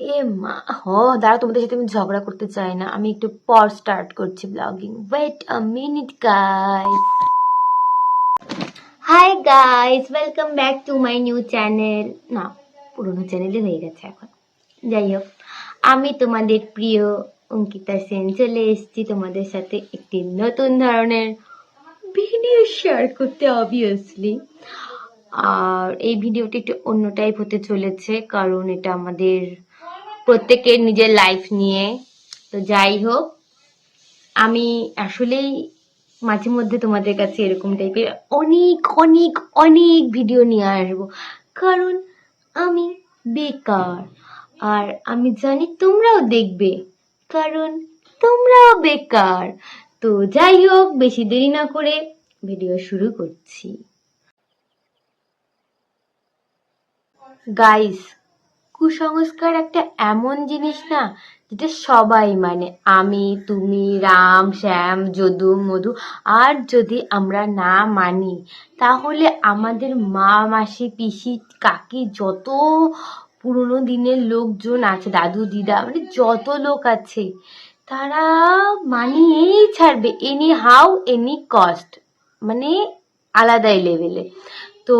এ মা, হ দাঁড়া তোমাদের সাথে আমি ঝগড়া করতে চাই না। আমি একটু পর স্টার্ট করছি blogging wait a minute guys hi guys welcome back to my new channel না, পুরোনো চ্যানেলে হয়ে গেছে এখন। যাই হোক, আমি তোমাদের প্রিয় অঙ্কিতা সেন চলে এসেছি তোমাদের সাথে একটি নতুন ধরনের ভিডিও শেয়ার করতে অবভিয়াসলি আর এই ভিডিওটি একটু অন্য টাইপ হতে চলেছে, কারণ এটা আমাদের প্রত্যেকের নিজের লাইফ নিয়ে। তো যাই হোক, আমি আসলেই মাঝে মধ্যে তোমাদের কাছে এরকম টাইপের অনেক অনেক অনেক ভিডিও নিয়ে আসব। কারণ আমি বেকার। আর আমি জানি তোমরাও দেখবে, কারণ তোমরাও বেকার। তো যাই হোক, বেশি দেরি না করে ভিডিও শুরু করছি। গাইস কুসংস্কার একটা এমন জিনিস না, যেটা সবাই মানে। আমি, তুমি, রাম, শ্যাম, যদু, মধু, আর যদি আমরা না মানি, তাহলে আমাদের মা, মাসি, পিসি, কাকি যত পুরোনো দিনের লোকজন আছে, দাদু, দিদা মানে যত লোক আছে, তারা মানিয়েই ছাড়বে এনি হাউ এনি কস্ট মানে আলাদাই লেভেলে তো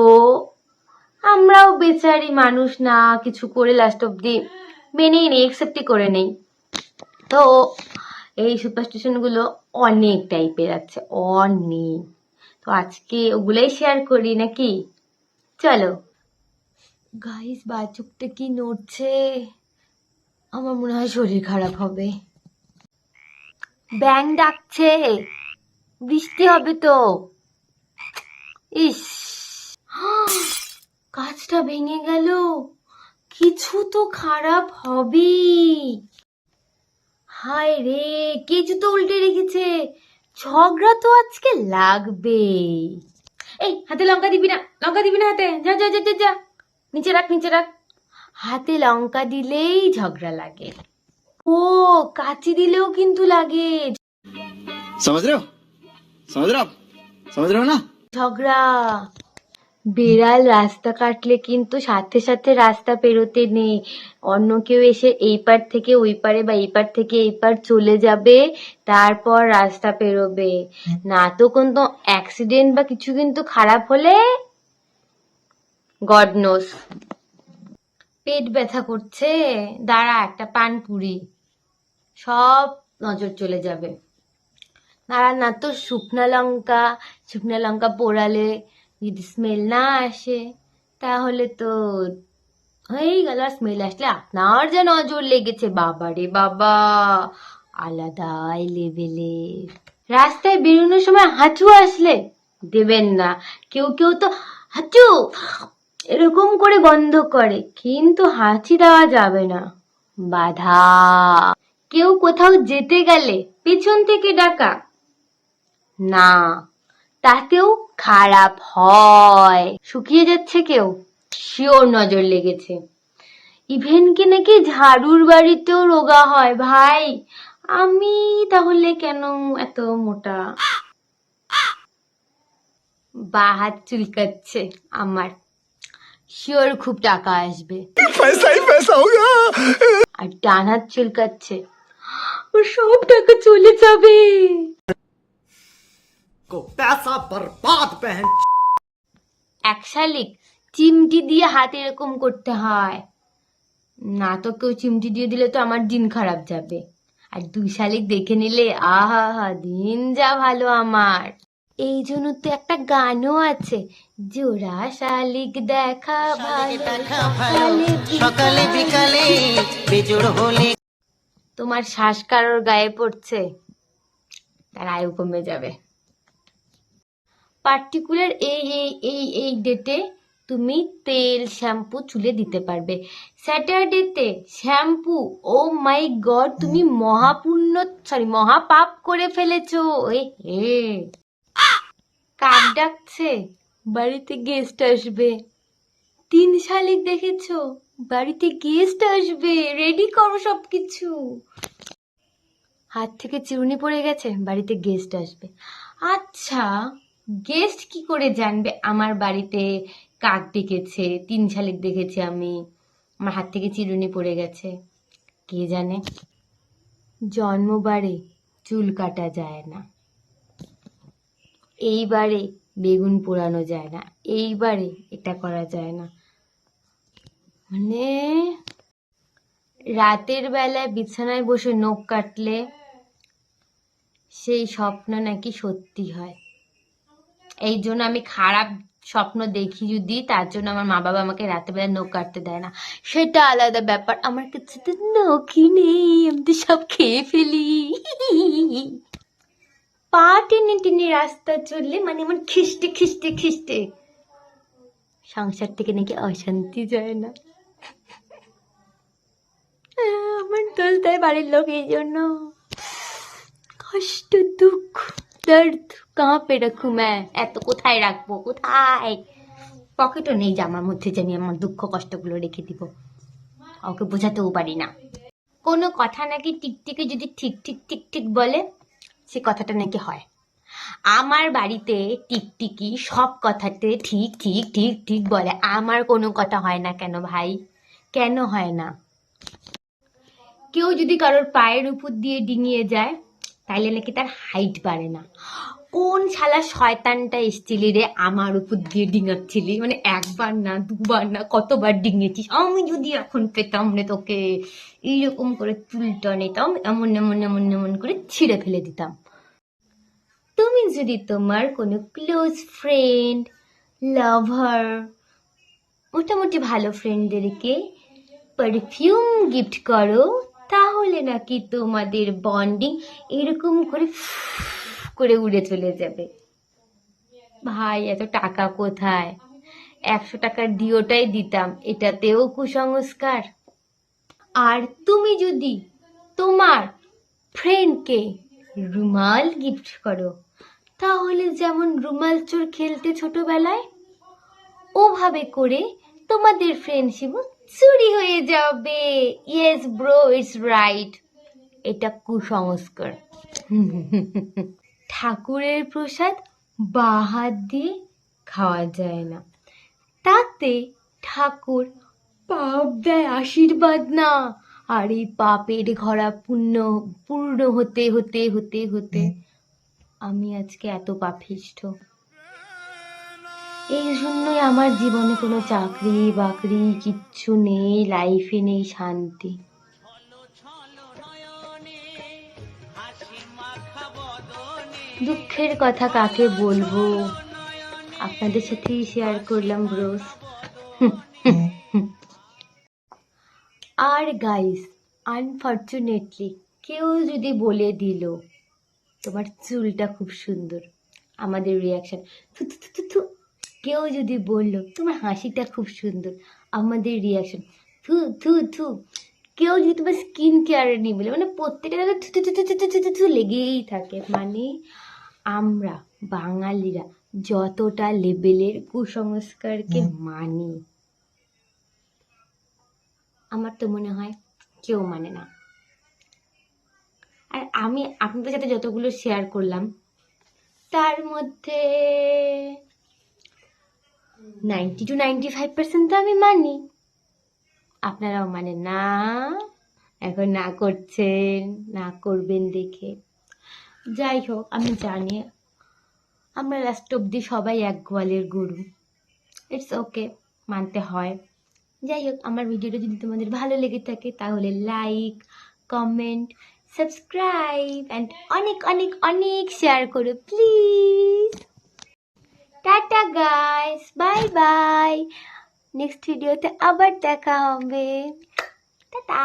বেচারি মানুষ না কিছু করে লাস্ট অব্দি মেনেই নেই একসেপ্টই করে নেই। তো এই সুপারস্টিশনগুলো অনেক টাইপের আছে অনেক। তো আজকে ওগুলোই শেয়ার করি নাকি? চলো। গাইস বাচুকটা কি নড়ছে? আমার মনে হয় শরীর খারাপ হবে। ব্যাং ডাকছে। বৃষ্টি হবে তো। ইস। কাজটা ভেঙে গেল। কিছু তো খারাপ হবে হায় রে কিছু তো উল্টে রেখেছে? ঝগড়া তো আজকে লাগবে। এই হাতে লঙ্কা দিবি না লঙ্কা দিবি না হাতে। যা যা যা যা নিচে রাখ নিচে রাখ। হাতে লঙ্কা দিলেই ঝগড়া লাগে। ও কাচি দিলেও কিন্তু লাগে। সমুদ্র সমুদ্র সমুদ্র না। ঝগড়া। বেড়াল রাস্তা কাটলে কিন্তু সাথে সাথে রাস্তা পেরোতে নেই। অন্য কেউ এসে এই পার থেকে ওই পারে বা এই পার থেকে এই পার চলে যাবে, তারপর রাস্তা পেরোবে। না তো কোনো অ্যাক্সিডেন্ট বা কিছু কিন্তু খারাপ হলে গড নোস পেট ব্যথা করছে। দাঁড়া, একটা পানপুরি সব নজর চলে যাবে। দাঁড়া, না তো শুকনা লঙ্কা শুকনা লঙ্কা পোড়ালে যদি স্মেল না আসে, তাহলে তো হয়েই গেল স্মেল আসলে আপনার যা নজর লেগেছে বাবা। রে বাবা আলাদাই লেভেলে রাস্তায় বেরোনোর সময় হাঁচু আসলে, দেবেন না। কেউ কেউ তো হাঁচু এরকম করে বন্ধ করে, কিন্তু হাঁচি দেওয়া যাবে না। বাধা। কেউ কোথাও যেতে গেলে পেছন থেকে ডাকা। না। তাতেও খারাপ হয়। শুকিয়ে যাচ্ছে কেউ? শিওর নজর লেগেছে। ইভেনকে নাকি ঝাড়ুর বাড়িতেও রোগা হয়? ভাই আমি তাহলে কেন এত মোটা? বা হাত চুলকাচ্ছে আমার। শিওর খুব টাকা আসবে। আর ডান হাত চুলকাচ্ছে সব টাকা চলে যাবে। को पैसा बर्बाद पहन এক শালিক চিমটি দিয়ে হাত এরকম করতে হয় না তো কেউ চিমটি দিয়ে দিলে তো আমার দিন খারাপ যাবে আর দুই শালিক দেখে নিলে আহা হা দিন যা ভালো আমার এই জন্য তো একটা গানও আছে জোড়া শালিক দেখা ভালো সকালে সকালে বিকালে বেজোড় হলে তোমার শ্বাস কারোর গায়ে পড়ছে তার আয়ু কমে যাবে পার্টিকুলার এই এই এই এই ডেটে তুমি তেল শ্যাম্পু চুলে দিতে পারবে। স্যাটারডেতে শ্যাম্পু ও মাই গড তুমি মহাপুণ্য সরি মহাপাপ করে ফেলেছো। এ হে। কাক ডাকছে? বাড়িতে গেস্ট আসবে। তিন শালিক দেখেছ? বাড়িতে গেস্ট আসবে। রেডি করো সব কিছু হাত থেকে চিরুনি পড়ে গেছে বাড়িতে গেস্ট আসবে। আচ্ছা গেস্ট কি করে জানবে আমার বাড়িতে কাক ডেকেছে, তিন শালিক দেখেছি আমি, আমার হাত থেকে চিরুনি পড়ে গেছে, কে জানে? জন্মবারে চুল কাটা যায় না, এইবারে বেগুন পোড়ানো যায় না, এইবারে এটা করা যায় না। মানে রাতের বেলায় বিছানায় বসে নখ কাটলে সেই স্বপ্ন নাকি সত্যি হয়। এই জন্য আমি খারাপ স্বপ্ন দেখি যদি, তার জন্য আমার মা বাবা আমাকে রাতের বেলা নখ কাটতে দেয় না। সেটা আলাদা ব্যাপার। আমার কাছে তো নখই নেই আমি তো সব খেয়ে ফেলি। পা টেনে টেনে রাস্তা চললে মানে আমার খিস্টে খিস্টে খিস্টে। সংসার থেকে নাকি অশান্তি যায় না। আমার দোষ দেয় বাড়ির লোক এই জন্য কষ্ট, দুঃখ। দর্দ কাঁ পে রাখু এত কোথায় রাখব কোথায় পকেটও নেই জামার মধ্যে জানি আমার দুঃখ কষ্টগুলো রেখে দিব ওকে বোঝাতেও পারি না কোনো কথা নাকি টিকটিকি যদি ঠিক ঠিক ঠিক ঠিক বলে সে কথাটা নাকি হয় আমার বাড়িতে টিকটিকি সব কথাতে ঠিক ঠিক ঠিক ঠিক বলে আমার কোনো কথা হয় না কেন ভাই কেন হয় না কেউ যদি কারোর পায়ের উপর দিয়ে ডিঙিয়ে যায় তাইলে নাকি তার হাইট বাড়ে না। কোন শালা শয়তানটা এসছিলি রে আমার উপর দিয়ে ডিঙাচ্ছিলি? মানে একবার না, দুবার না, কতবার ডিঙেছিস? আমি যদি এখন পেতাম রে তোকে, এইরকম করে চুলটা নিতাম এমন এমন এমন এমন করে ছিঁড়ে ফেলে দিতাম। তুমি যদি তোমার কোনো ক্লোজ ফ্রেন্ড লাভার মোটামুটি ভালো ফ্রেন্ডদেরকে পারফিউম গিফট করো তাহলে নাকি তোমাদের বন্ডিং এরকম করে করে উড়ে চলে যাবে। ভাই, এত টাকা কোথায়? একশো টাকার দিওটাই দিতাম, এটাতেও কুসংস্কার। আর তুমি যদি তোমার ফ্রেন্ডকে রুমাল গিফট করো, তাহলে যেমন রুমাল চোর খেলতে ছোটবেলায়, ওভাবে করে তোমাদের ফ্রেন্ডশিপ চুরি হয়ে যাবে। ইয়েস ব্রো ইটস রাইট এটা কুসংস্কার। ঠাকুরের প্রসাদ বাঁ হাত দিয়ে খাওয়া যায় না। তাতে ঠাকুর পাপ দেয় আশীর্বাদ না। আর এই পাপের ঘরা পূর্ণ পূর্ণ হতে হতে হতে হতে আমি আজকে এত পাপিষ্ঠ। এই জন্যই আমার জীবনে কোনো চাকরি বাকরি কিচ্ছু নেই লাইফে নেই, শান্তি। দুঃখের কথা কাকে বলব? আপনাদের সাথেই শেয়ার করলাম ব্রোস আর গাইস আনফর্চুনেটলি কেউ যদি বলে দিল, তোমার চুলটা খুব সুন্দর, আমাদের রিয়াকশন থু থু থু থু কেউ যদি বলল তোমার হাসিটা খুব সুন্দর। আমাদের রিয়াকশন থু থু থু। কেউ যদি তোমার স্কিন কেয়ারে নিয়ে বলে মানে প্রত্যেকটা থু থু থু থু থু থু থু লেগেই থাকে। মানে আমরা বাঙালিরা যতটা লেভেলের কুসংস্কারকে মানি আমার তো মনে হয় কেউ মানে না। আর আমি আপনাদের সাথে যতগুলো শেয়ার করলাম তার মধ্যে ninety two ninety five percent তো আমি মানি। আপনারাও মানে না, এখন না করছেন, না করবেন দেখে। যাই হোক, আমি জানি আমরা লাস্ট অব্দি সবাই এক গোয়ালের গরু। ইটস ওকে মানতে হয়। যাই হোক, আমার ভিডিওটা যদি তোমাদের ভালো লেগে থাকে, তাহলে লাইক কমেন্ট সাবস্ক্রাইব অ্যান্ড অনেক অনেক অনেক শেয়ার করো please tata guys bye bye next ভিডিওতে আবার দেখা হবে টাটা